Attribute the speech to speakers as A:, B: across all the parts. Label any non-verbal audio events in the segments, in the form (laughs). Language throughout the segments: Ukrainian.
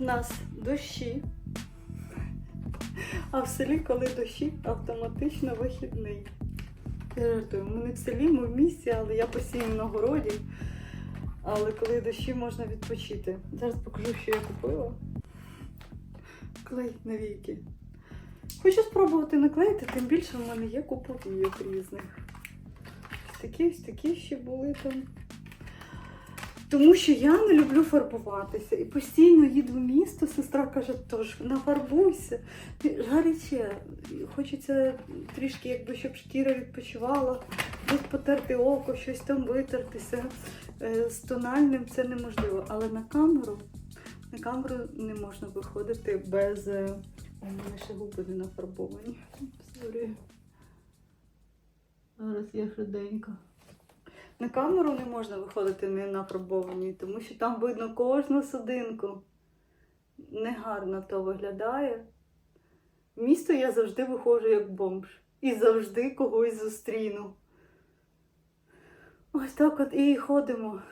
A: в нас дощі, а в селі, коли дощі, автоматично вихідний. Я жартую, ми не в селі, ми в місті, але я постійно на городі. Але коли дощі можна відпочити. Зараз покажу, що я купила. Клей на віки. Хочу спробувати наклеїти, тим більше в мене є купа війок різних. Ось такі, ось такі ще були там. Тому що я не люблю фарбуватися. І постійно їду в місто, сестра каже, тож нафарбуйся. Гаряче. Хочеться трішки, якби щоб шкіра відпочивала, десь потерти око, щось там витертися. Е, З тональним це неможливо. Але на камеру, на камеру не можна виходити без. е, У мене губи не нафарбовані. Сорі. Зараз я швиденько. На камеру не можна виходити не нафарбовані, тому що там видно кожну судинку. Негарно то виглядає. В місто я завжди виходжу як бомж. І завжди когось зустріну. Ось так от і ходимо.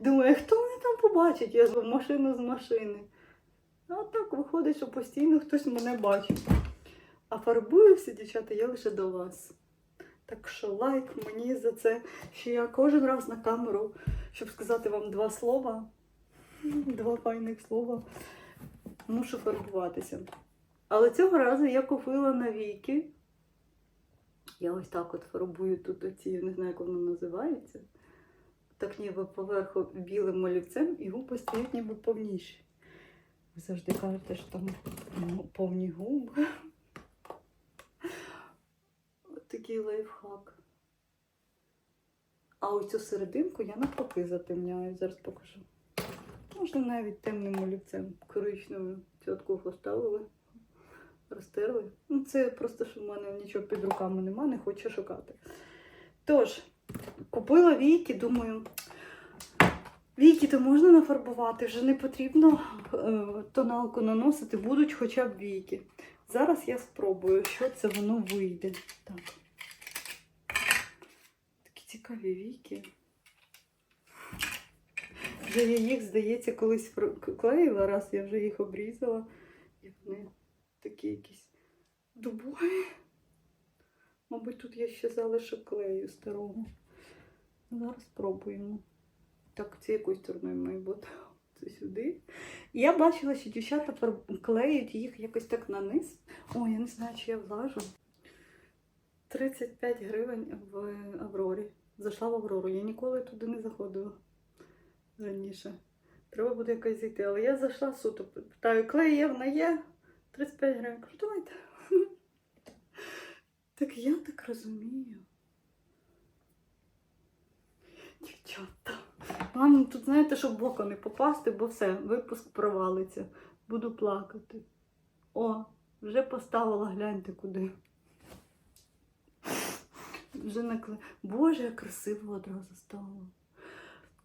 A: Думаю, хто мене там побачить? Я ж машину з машини. А так виходить, що постійно хтось мене бачить. А фарбуюся, дівчата, я лише до вас. Так що лайк мені за це, що я кожен раз на камеру, щоб сказати вам два слова, два файних слова, мушу фарбуватися. Але цього разу я купила навіки. Я ось так от фарбую тут оці, я не знаю, як воно називається. Так ніби поверху білим олівцем і губи стають ніби повніші. Ви завжди кажете, що там ну, повні губи. Такий лайфхак. А оцю серединку я навпаки затемняю. Зараз покажу. Можна навіть темним олівцем коричневим цятку поставили, розтерли. Ну, це просто, що в мене нічого під руками нема, не хочу шукати. Тож, купила війки, думаю, війки то можна нафарбувати, вже не потрібно е, тоналку наносити, будуть хоча б війки. Зараз я спробую, що це воно вийде. Так. Такі цікаві віки. Вже я їх, здається, колись клеїла, раз я вже їх обрізала. І вони такі якісь дубові. Мабуть, тут є ще залишок клею старого. Зараз спробуємо. Так, це якою стороною має бути. Сюди. І я бачила, що дівчата клеють їх якось так на низ. О, я не знаю, чи я влажу. 35 гривень в Аврорі. Зайшла в Аврору. Я ніколи туди не заходила раніше. Треба буде якось зайти. Але я зайшла суто. Питаю, клей є, вона є. 35 гривень. Кажу, давайте. (laughs) Так я так розумію. Дівчата. Главное, тут знаєте, щоб в не попасти, бо все, випуск провалиться. Буду плакати. О, вже поставила, гляньте куди. Вже накле... Боже, як красиво одразу стало.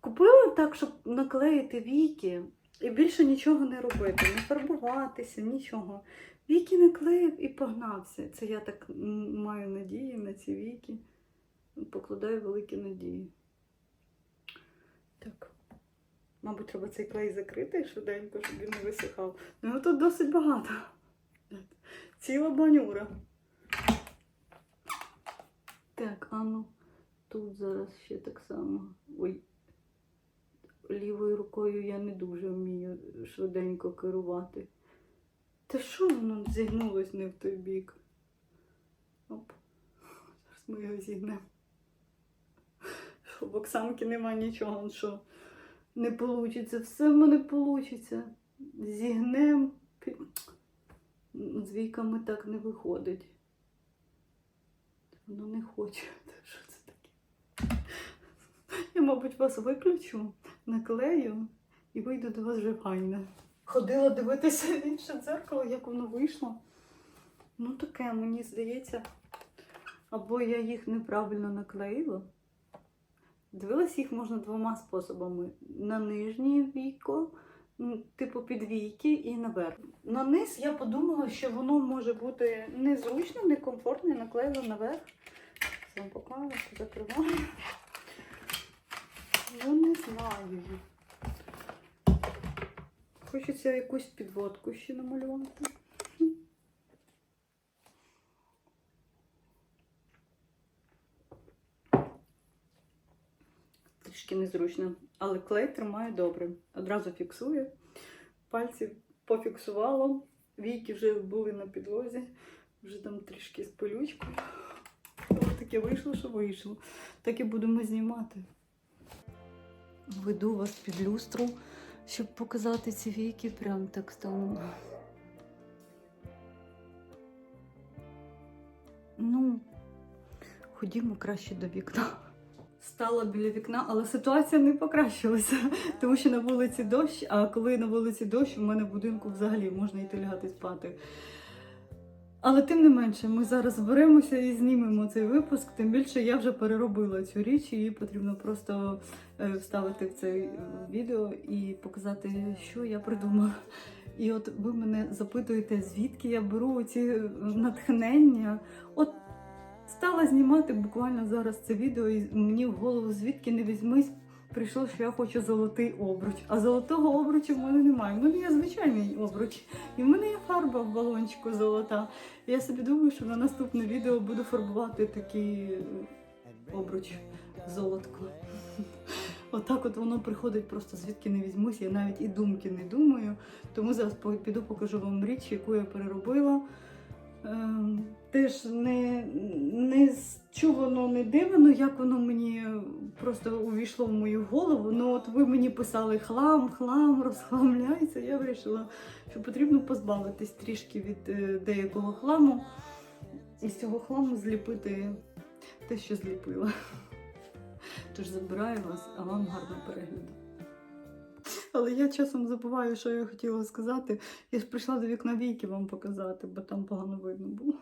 A: Купила так, щоб наклеїти віки і більше нічого не робити, не фарбуватися, нічого. Віки наклеїв і погнався. Це я так маю надії на ці віки. Покладаю великі надії. Так. Мабуть, треба цей клей закрити швиденько, щоб він не висихав. Ну тут досить багато. Ціла банюра. Так, а ну тут зараз ще так само. Ой. Лівою рукою я не дуже вмію швиденько керувати. Та що воно зігнулось не в той бік? Оп. Зараз ми його зігнемо. В Оксанки нема нічого, що не вийде. Все в мене вийде. Зігнем. З віками так не виходить. Воно не хоче. (laughs) Що це таке? Я, мабуть, вас виключу, наклею і вийду до вас вже. Ходила дивитися в інше дзеркало, як воно вийшло. Ну, таке, мені здається, або я їх неправильно наклеїла. Дивилась їх можна двома способами: на нижнє віко, типу підвійки, і наверх. На низ я подумала, що воно може бути незручно, некомфортно, наклеїла наверх. Вам покажу, закриваю. Ну, не знаю. Хочеться якусь підводку ще намалювати. Трішки незручно, але клей тримає добре. Одразу фіксує. Пальці пофіксувало, війки вже були на підлозі, вже там трішки з пилючкою. Але таке вийшло, що вийшло. Так і будемо знімати. Веду вас під люстру, щоб показати ці віки. Прям так стану. Ну, ходімо краще до вікна. Стала біля вікна, але ситуація не покращилася, (laughs) тому що на вулиці дощ, а коли на вулиці дощ, у мене в будинку взагалі можна йти лягати спати. Але тим не менше, ми зараз зберемося і знімемо цей випуск. Тим більше я вже переробила цю річ, її потрібно просто е, вставити в це е, відео і показати, що я придумала. І от ви мене запитуєте, звідки я беру ці натхнення. От стала знімати буквально зараз це відео, і мені в голову звідки не візьмись. Прийшло, що я хочу золотий обруч. А золотого обручу в мене немає. В мене є звичайний обруч. І в мене є фарба в балончику золота. Я собі думаю, що на наступне відео буду фарбувати такий е, обруч золотко. (laughs) Отак от воно приходить просто звідки не візьмусь. Я навіть і думки не думаю. Тому зараз піду покажу вам річ, яку я переробила. Ем, Теж не, не чувано, не дивно, як воно мені просто увійшло в мою голову. Ну от ви мені писали хлам, хлам, розхламляється. Я вирішила, що потрібно позбавитись трішки від е, деякого хламу і з цього хламу зліпити те, що зліпила. Тож забираю вас, а вам гарного перегляду. Але я часом забуваю, що я хотіла сказати. Я ж прийшла до вікна війки вам показати, бо там погано видно було.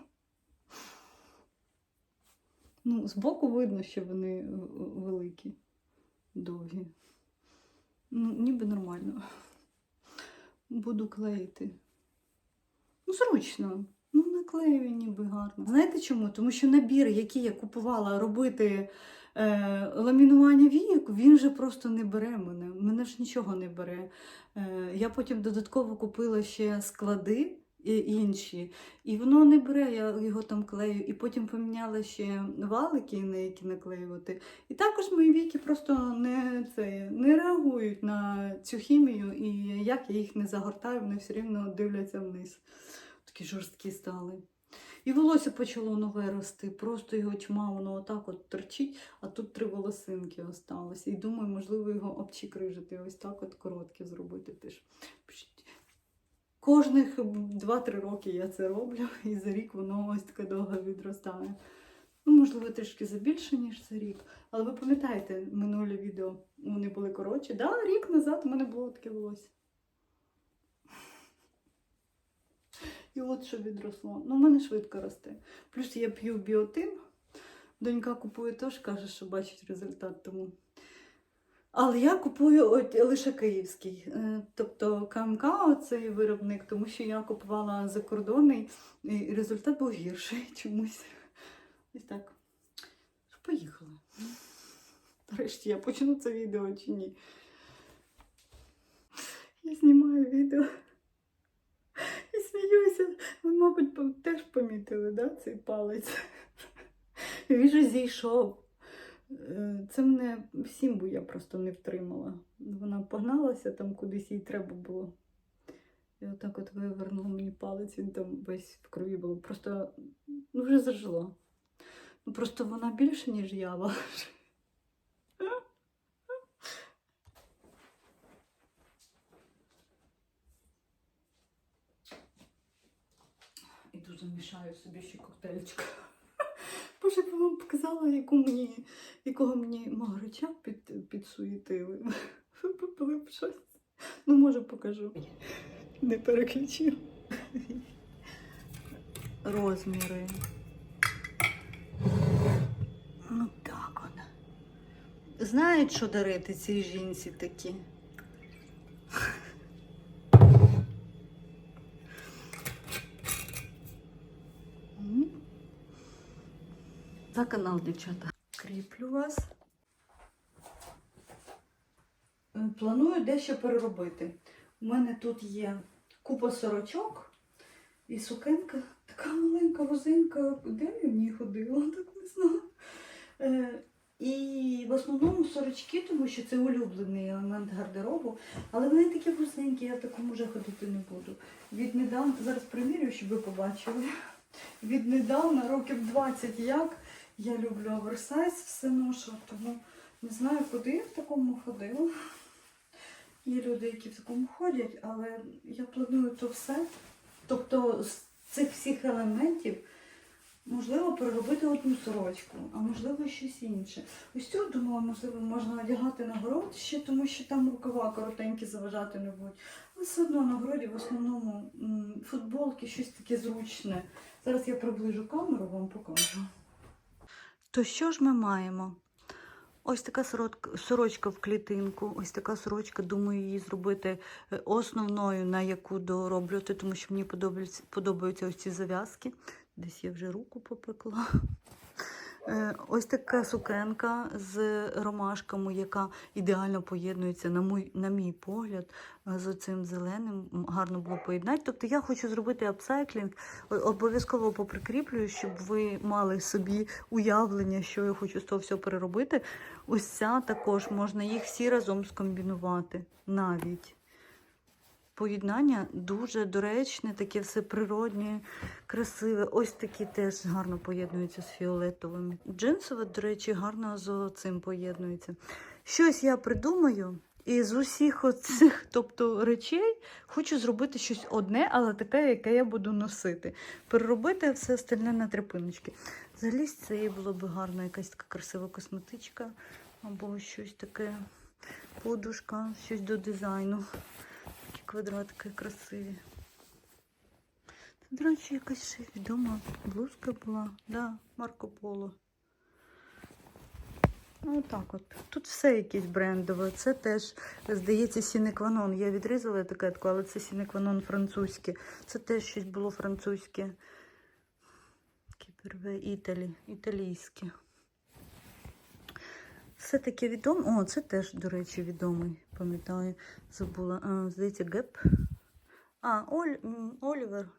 A: Ну, збоку видно, що вони е, великі, довгі. Ну, ніби нормально. Буду клеїти. Ну, зручно. Ну, наклею ніби гарно. Знаєте чому? Тому що набір, який я купувала робити е, ламінування війок, він же просто не бере мене. Мене ж нічого не бере. Е, я потім додатково купила ще склади і інші, і воно не бере, я його там клею. І потім поміняла ще валики, на які наклеювати. І також мої віки просто не, це, не реагують на цю хімію, і як я їх не загортаю, вони все рівно дивляться вниз. Такі жорсткі стали. І волосся почало нове рости, просто його тьма, воно отак от торчить, а тут три волосинки осталося. І думаю, можливо, його обчикрижити, ось так от коротке зробити теж. Кожних 2-3 роки я це роблю, і за рік воно ось таке довго відростає. Ну, можливо, трішки забільше, ніж за рік. Але ви пам'ятаєте, минулі відео вони були коротші. Да, рік назад у мене було таке волосся. І от що відросло. Ну, в мене швидко росте. Плюс я п'ю біотин. Донька купує теж, каже, що бачить результат тому. Але я купую от лише київський. Е, Тобто КМК цей виробник, тому що я купувала закордонний, і результат був гірший (laughs) чомусь. Ось так. Поїхали. Нарешті я почну це відео чи ні. Я знімаю відео. Сміюся. Ви, мабуть, теж помітили, да, цей палець. (laughs) Він же зійшов. Е, Це мене сімбу я просто не втримала. Вона погналася там кудись їй треба було. І отак от вивернула мені палець, він там весь в крові був. Просто ну, вже зажило. Ну просто вона більше, ніж я важу. І дуже мішаю собі ще коктейльчик. (laughs) Боже, я вам показала, яку мені, якого мені магрича під, підсуєтили. (laughs) Попили б щось. Ну, може, покажу. Не переключив. Розміри. Ну так от. Знають, що дарити цій жінці такі. За канал, дівчата. Кріплю вас. Планую дещо переробити. У мене тут є купа сорочок і сукенка така маленька возинка. Де я в ній ходила, (laughs) так не знаю. Е, і в основному сорочки, тому що це улюблений елемент гардеробу, але вони такі вузенькі, я в такому вже ходити не буду. Віднедавна, зараз примірюю, щоб ви побачили. Віднедавна, років 20 як, я люблю оверсайз, все ношу, тому не знаю, куди я в такому ходила. Є люди, які в такому ходять, але я планую то все. Тобто з цих всіх елементів можливо переробити одну сорочку, а можливо щось інше. Ось цю, думала, можливо, можна одягати на город ще, тому що там рукава коротенькі заважати не будуть. Але все одно на городі в основному футболки, щось таке зручне. Зараз я приближу камеру, вам покажу. То що ж ми маємо? Ось така сорочка, в клітинку. Ось така сорочка, думаю, її зробити е, основною, на яку дороблювати, тому що мені подобаються, подобаються ось ці зав'язки. Десь я вже руку попекла. Е, Ось така сукенка з ромашками, яка ідеально поєднується, на мій, на мій погляд, е, з цим зеленим. Гарно було поєднати. Тобто я хочу зробити апсайклінг, обов'язково поприкріплюю, щоб ви мали собі уявлення, що я хочу з того всього переробити. Ось ця також можна їх всі разом скомбінувати навіть. Поєднання дуже доречне, таке все природнє, красиве. Ось такі теж гарно поєднуються з фіолетовими. Джинсове, до речі, гарно з цим поєднується. Щось я придумаю, і з усіх оцих тобто, речей хочу зробити щось одне, але таке, яке я буду носити. Переробити все остальне на тряпиночки. Взагалі з цієї було б гарно якась така красива косметичка або щось таке, подушка, щось до дизайну. Такі квадратики красиві. Це, до речі, якась ще відома блузка була. Да, Марко Поло. Ну, так от. Тут все якесь брендове. Це теж, здається, сінекванон. Я відрізала етикетку, але це сінекванон французьке. Це теж щось було французьке. Кіперве Італі, італійське. Все таке відомо. О, це теж, до речі, відомий, пам'ятаю, забула. А, здається, Геп. А, Оль, Олівер.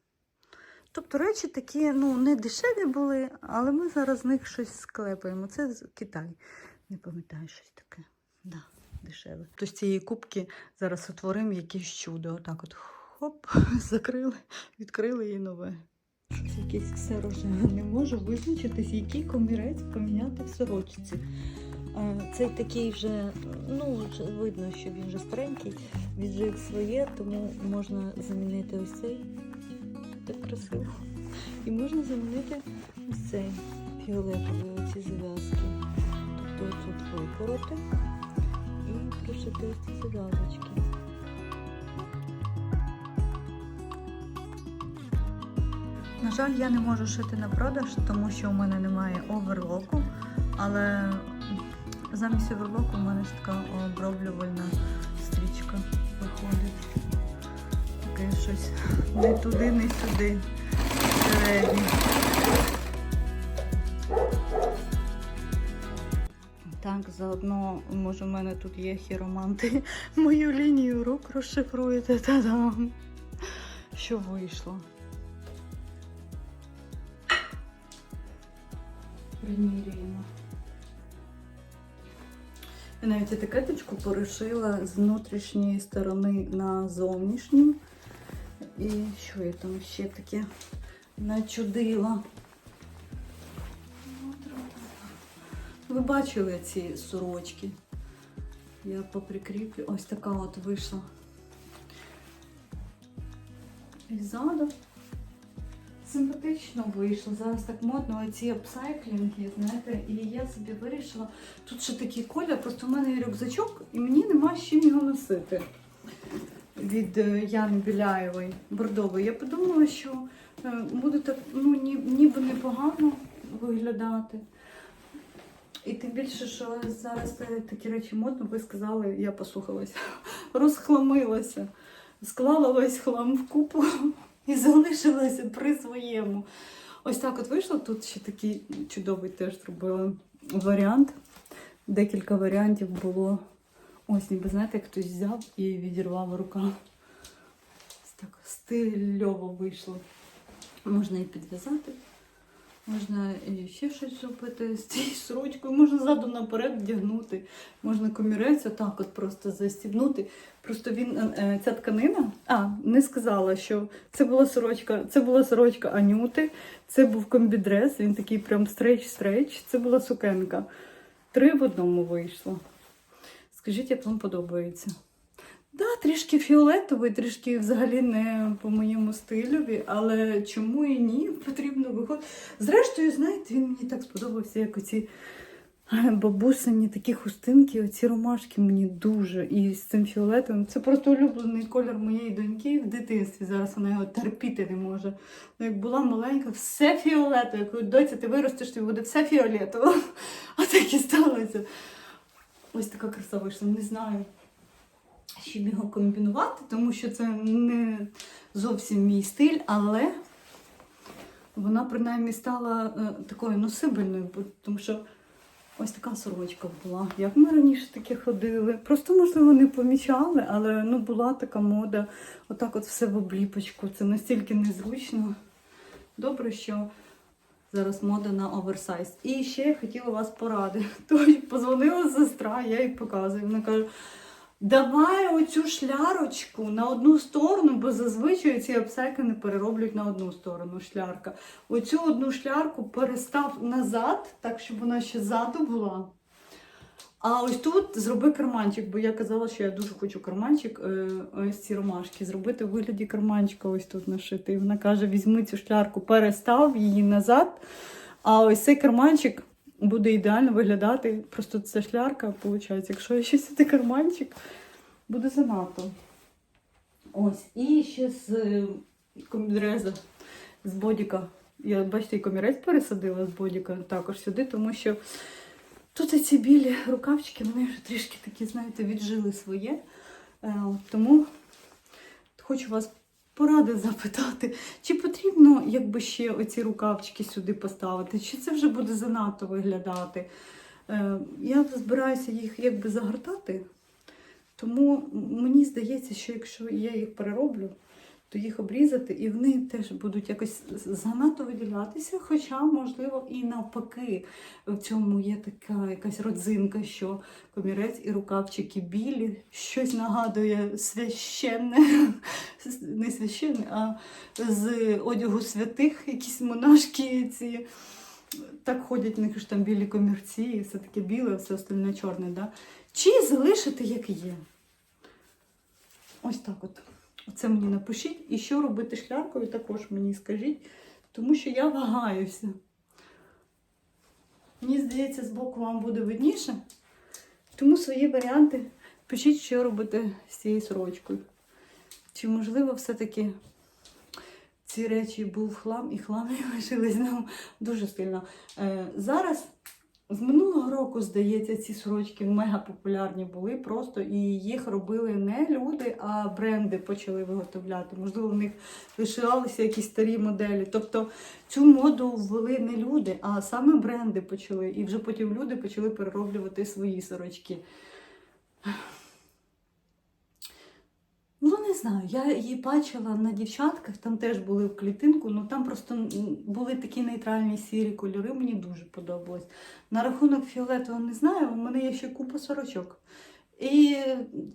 A: Тобто речі такі, ну, не дешеві були, але ми зараз з них щось склепаємо. Це з Китай. Не пам'ятаю щось таке. Да, дешеве. То з цієї кубки зараз утворимо якесь чудо. Отак от хоп, (laughs) закрили, відкрили її нове. Щось якесь ксерожеве. Не можу визначитись, який комірець поміняти в сорочці. Е, Цей такий вже, ну, видно, що він вже старенький, віджив своє, тому можна замінити ось цей. Так красиво. І можна замінити ось цей фіолетовий, оці зав'язки. Тобто тут випороти і пришити ось ці зав'язочки. На жаль, я не можу шити на продаж, тому що у мене немає оверлоку, але замість оверлоку у мене ж така оброблювальна стрічка виходить. Таке щось не туди, не сюди. Середнє. Так, заодно, може, в мене тут є хіроманти. (laughs) Мою лінію рук розшифруєте. Та-дам! Що вийшло? Примірюємо. Я навіть етикеточку порішила з внутрішньої сторони на зовнішню. І що я там ще таке начудила? Ви бачили ці сорочки? Я поприкріплю. Ось така от вийшла. І ззаду. Симпатично вийшло. Зараз так модно оці апсайклінги, знаєте, і я собі вирішила. Тут ще такий колір, просто в мене є рюкзачок, і мені нема з чим його носити. Від е, Яни Біляєвої бордової. Я подумала, що е, буде так, ну, ніби непогано виглядати. І тим більше, що зараз такі речі модно, ви сказали, я послухалася, (laughs) розхламилася, склала весь хлам в купу і залишилася при своєму. Ось так от вийшло. Тут ще такий чудовий теж зробила варіант. Декілька варіантів було. Ось, ніби знаєте, хтось взяв і відірвав рука. Ось так стильово вийшло. Можна і підв'язати, можна і ще щось зробити з цією сорочкою, можна ззаду наперед вдягнути, можна комірець отак от просто застібнути. Просто він, е, е, ця тканина, а, не сказала, що це була сорочка, це була сорочка Анюти, це був комбідрес, він такий прям стрейч-стрейч, це була сукенка. Три в одному вийшло. Скажіть, як вам подобається? Да, трішки фіолетовий, трішки взагалі не по моєму стилю, але чому і ні, потрібно виходити. Зрештою, знаєте, він мені так сподобався, як оці (laughs) бабусині такі хустинки, оці ромашки мені дуже. І з цим фіолетовим. Це просто улюблений колір моєї доньки в дитинстві. Зараз вона його терпіти не може. Ну, як була маленька, все фіолетове. Я кажу, доця, ти виростеш, тобі буде все фіолетово. (laughs) А так і сталося. Ось така краса вийшла, не знаю чим його комбінувати, тому що це не зовсім мій стиль, але вона принаймні стала е, такою носибельною, тому що ось така сорочка була. Як ми раніше таке ходили. Просто, можливо, не помічали, але ну, була така мода. Отак от все в обліпочку. Це настільки незручно. Добре, що зараз мода на оверсайз. І ще я хотіла вас порадити. (laughs) Тож позвонила сестра, я їй показую. Вона каже. Давай оцю шлярочку на одну сторону, бо зазвичай ці апсайки не перероблюють на одну сторону шлярка. Оцю одну шлярку перестав назад, так щоб вона ще ззаду була. А ось тут зроби карманчик, бо я казала, що я дуже хочу карманчик, е, ось ці ромашки, зробити в вигляді карманчика ось тут нашити. І вона каже: візьми цю шлярку, перестав її назад. А ось цей карманчик буде ідеально виглядати. Просто це шлярка, виходить. Якщо ще сюди карманчик, буде занадто. Ось. І ще з е, коміреза, з бодіка. Я, бачите, і комірець пересадила з бодіка також сюди, тому що тут ці білі рукавчики, вони вже трішки такі, знаєте, віджили своє. Е, Тому хочу вас поради запитати, чи потрібно якби ще оці рукавчики сюди поставити, чи це вже буде занадто виглядати. Е, Я збираюся їх якби загортати, тому мені здається, що якщо я їх перероблю, то їх обрізати, і вони теж будуть якось занадто виділятися. Хоча, можливо, і навпаки, в цьому є така якась родзинка, що комірець і рукавчики білі, щось нагадує священне, не священне, а з одягу святих, якісь монашки ці. Так ходять, в них ж там білі комірці, і все таке біле, все остальне чорне. Да? Чи залишити, як є? Ось так от. Оце мені напишіть. І що робити шляркою, також мені скажіть, тому що я вагаюся. Мені здається, збоку вам буде видніше. Тому свої варіанти пишіть, що робити з цією сорочкою. Чи можливо все-таки ці речі був хлам і хлам (laughs) лишились нам дуже сильно. Е, зараз з минулого року, здається, ці сорочки мега популярні були просто, і їх робили не люди, а бренди почали виготовляти. Можливо, в них лишилися якісь старі моделі. Тобто цю моду ввели не люди, а саме бренди почали. І вже потім люди почали перероблювати свої сорочки. Ну, знаю, я її бачила на дівчатках, там теж були в клітинку, але там просто були такі нейтральні сірі кольори, мені дуже подобалось. На рахунок фіолетового не знаю, у мене є ще купа сорочок. І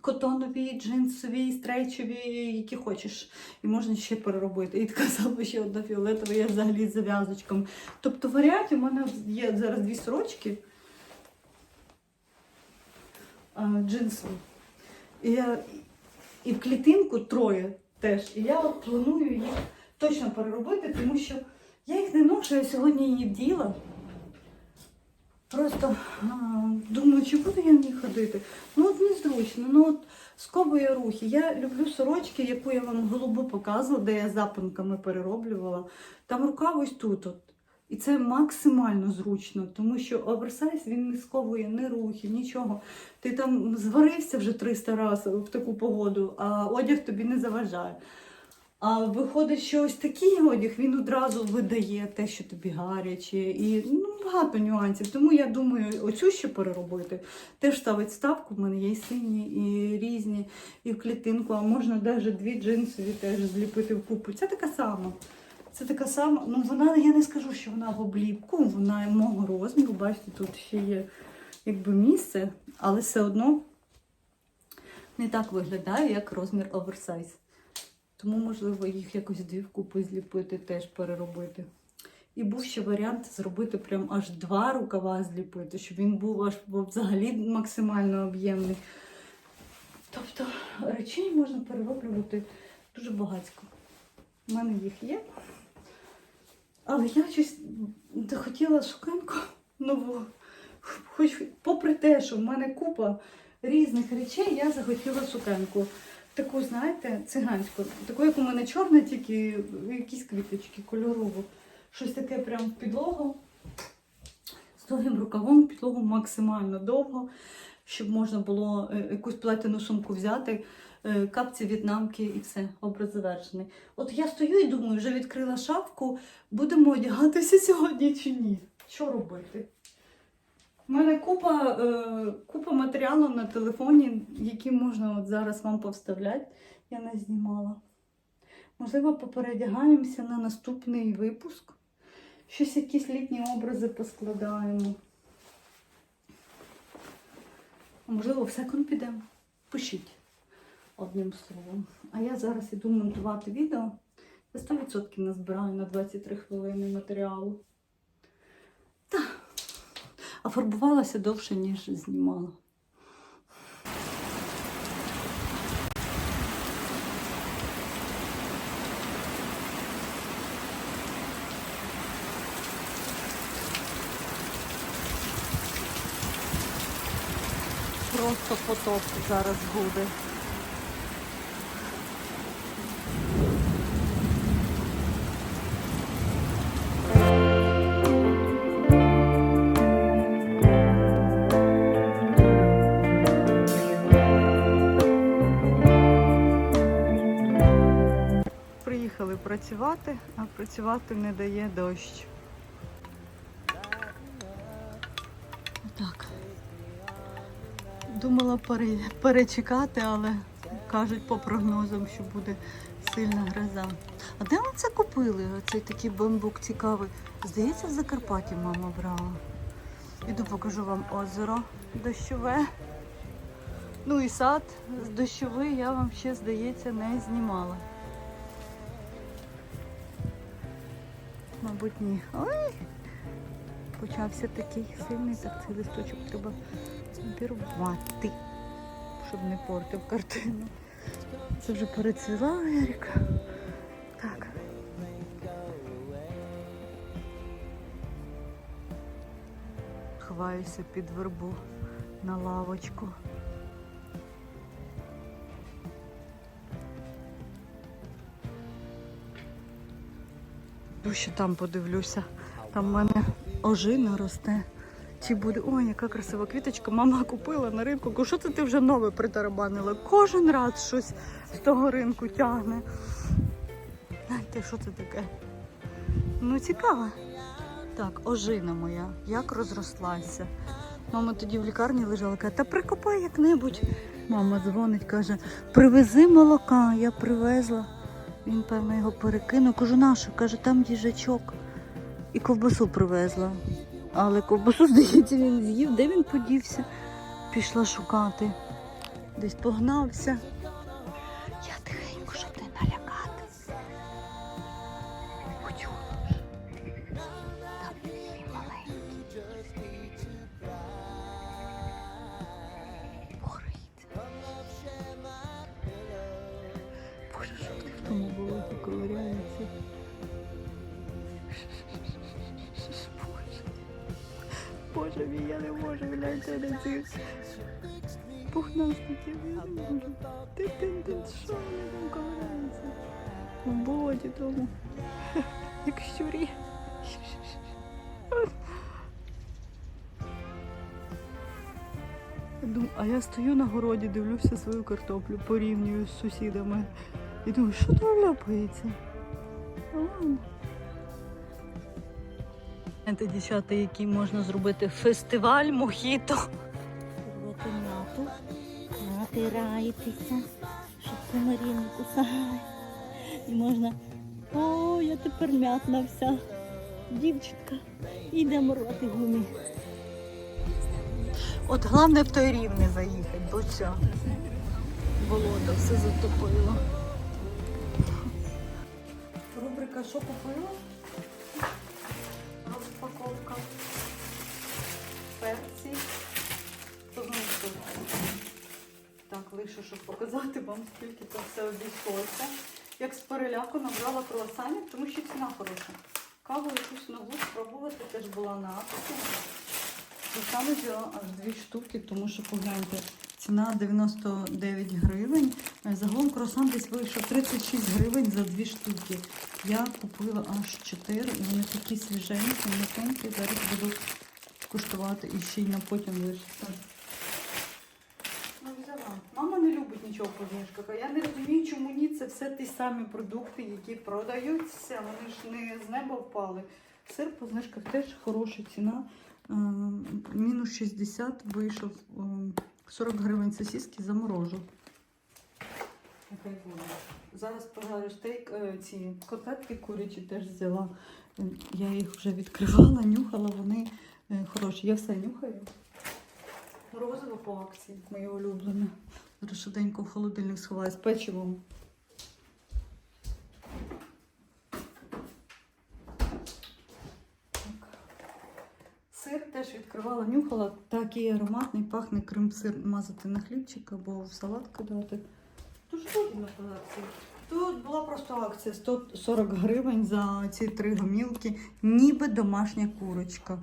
A: котонові, джинсові, стрейчові, які хочеш. І можна ще переробити. І така сама ще одна фіолетова, є взагалі з зав'язочками. Тобто варіантів у мене є зараз дві сорочки джинсові. І, я, і в клітинку троє теж. І я от планую їх точно переробити, тому що я їх не ношу, я сьогодні її вділа. Просто а, думаю, чи буду я в ній ходити. Ну от незручно, ну от сковує рухи. Я люблю сорочки, яку я вам голубу показувала, де я запинками перероблювала. Там рукав ось тут. От. І це максимально зручно, тому що оверсайз він не сковує ні рухів, нічого. Ти там зварився вже 300 разів в таку погоду, а одяг тобі не заважає. А виходить, що ось такий одяг він одразу видає те, що тобі гаряче, і ну, багато нюансів. Тому я думаю, оцю ще переробити. Теж ставить ставку, в мене є і сині, і різні, і в клітинку, а можна навіть дві джинсові теж зліпити в купу. Це така сама. Це така сама, ну вона, я не скажу, що вона в обліпку, вона мого розміру. Бачите, тут ще є якби місце, але все одно не так виглядає, як розмір оверсайз. Тому, можливо, їх якось дві вкупи зліпити, теж переробити. І був ще варіант зробити прям аж два рукава зліпити, щоб він був аж взагалі максимально об'ємний. Тобто речей можна перероблювати дуже багатько. У мене їх є. Але я щось захотіла сукенку нову. Хоч попри те, що в мене купа різних речей, я захотіла сукенку. Таку, знаєте, циганську. Таку, як у мене чорна, тільки якісь квіточки кольорову. Щось таке прям підлогу. З довгим рукавом підлогу максимально довго, щоб можна було е, якусь плетену сумку взяти, е, капці в'єтнамки і все, образ завершений. От я стою і думаю, вже відкрила шапку, будемо одягатися (laughs) сьогодні чи ні? Що робити? У мене купа, е, купа матеріалу на телефоні, які можна от зараз вам повставляти. Я не знімала. Можливо, попередягаємося на наступний випуск. Щось якісь літні образи поскладаємо. Можливо, в секунд підемо. Пишіть одним словом. А я зараз іду монтувати відео. Я 100% назбираю на 23 хвилини матеріалу. Так. А фарбувалася довше, ніж знімала. Просто потоп зараз буде. Працювати, а працювати не дає дощ. Так. Думала перечекати, але кажуть по прогнозам, що буде сильна гроза. А де ви це купили? Оцей такий бамбук цікавий. Здається, в Закарпатті мама брала. Іду покажу вам озеро дощове. Ну і сад дощовий я вам ще, здається, не знімала. Мабуть, ні. Ой! Почався такий сильний, так цей листочок треба обірвати, щоб не портив картину. Це вже перецвіла Еріка. Так. Ховаюся під вербу на лавочку. Ще там подивлюся. Там в мене ожина росте. Чи буде. Ой, яка красива квіточка. Мама купила на ринку. Що це ти вже нове притарабанила? Кожен раз щось з того ринку тягне. Знаєте, що це таке? Ну, цікаво. Так, ожина моя, як розрослася. Мама тоді в лікарні лежала, каже, та прикопай як-небудь. Мама дзвонить, каже, привези молока, я привезла. Він, певно, його перекинув. Кажу, нашу, каже, там їжачок. І ковбасу привезла. Але ковбасу, (laughs) здається, він з'їв. Де він подівся? Пішла шукати. Десь погнався. Боже. Мій, я не можу гляньте на цих пухнастиків, я не можу. Ти ти ти що вони там ковиряються? В боді тому. Як щурі. А я стою на городі, дивлюся свою картоплю, порівнюю з сусідами. І думаю, що там ляпається? Це дівчата, які можна зробити фестиваль мохіто.
B: М'яту, натираєтеся, щоб комарі не кусали. І можна. О, я тепер м'ятна вся. Дівчинка. Йдемо рвати гумі.
A: От головне в той рів не заїхати, бо що? Болото все затопило. Рубрика що купила? Розпаковка. Перці. Так, лише щоб показати вам, скільки це все обійшлося. Як з переляку набрала круасанів, тому що ціна хороша. Каву якусь нову спробувати теж була на акції. Саме взяла аж дві штуки, тому що погляньте, ціна 99 гривень. Е, Загалом круасан десь вийшов 36 гривень за дві штуки. Я купила аж 4, і вони такі свіженькі, м'якенькі. Зараз буду куштувати і ще й на потім лишиться. Ну. Мама не любить нічого по знижках. Я не розумію, чому ні. Це все ті самі продукти, які продаються. Вони ж не з неба впали. Сир по знижках теж хороша ціна. Е, Мінус 60 вийшов е, 40 гривень сосиски заморожу. Зараз пожарю стейк, е, ці котлетки курячі теж взяла. Я їх вже відкривала, нюхала, вони е, хороші. Я все нюхаю. Розово по акції, моє улюблене. Зараз швиденько в холодильник сховаю з печивом. Так. Сир теж відкривала, нюхала. Такий ароматний, пахне крем-сир мазати на хлібчик або в салат кидати. Дуже по акції. Тут була просто акція 140 гривень за ці три гомілки, ніби домашня курочка.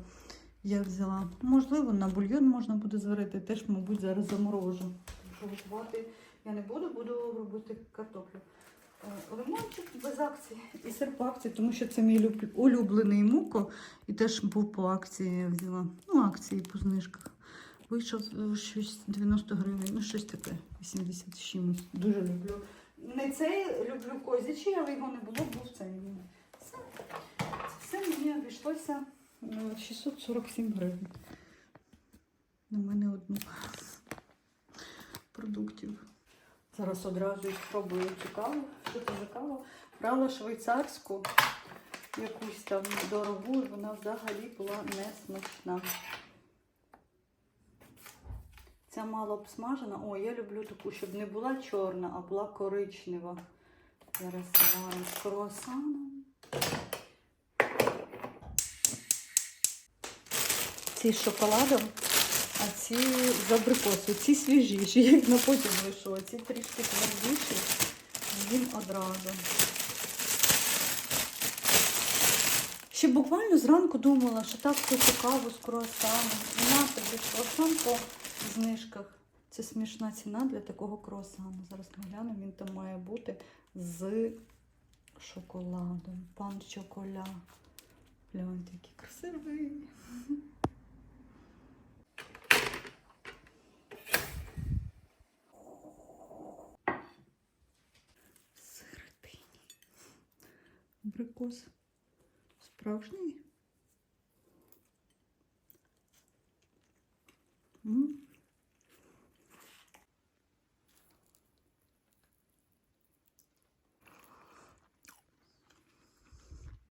A: Я взяла. Можливо, на бульйон можна буде зварити, теж, мабуть, зараз заморожу. Готувати я не буду, буду робити картоплю. Е, Лимончик без акції і сир по акції, тому що це мій улюблений муко. І теж був по акції, я взяла. Ну, акції по знижках. Вийшов е, щось 90 гривень, ну щось таке, 80 з чимось. Дуже люблю. Не цей люблю козячий, але його не було, був цей. Все. Все мені обійшлося е, 647 гривень. На мене одну продуктів. Зараз одразу і спробую цю каву. Що це за кава? Брала швейцарську, якусь там дорогу, і вона взагалі була не смачна. Ця мало обсмажена. О, я люблю таку, щоб не була чорна, а була коричнева. Зараз з круасаном. Ці шоколадом, а ці з абрикосу. Ці свіжіші, я їх на потім лишу, а ці трішки твердіші. Їм одразу. Ще буквально зранку думала, що так хочу каву з круасаном. На тобі круасан по знижках. Це смішна ціна для такого круасану. Зараз ми глянемо, він там має бути з шоколадом. Пан шоколя. Гляньте, який красивий. Абрикос. Справжній.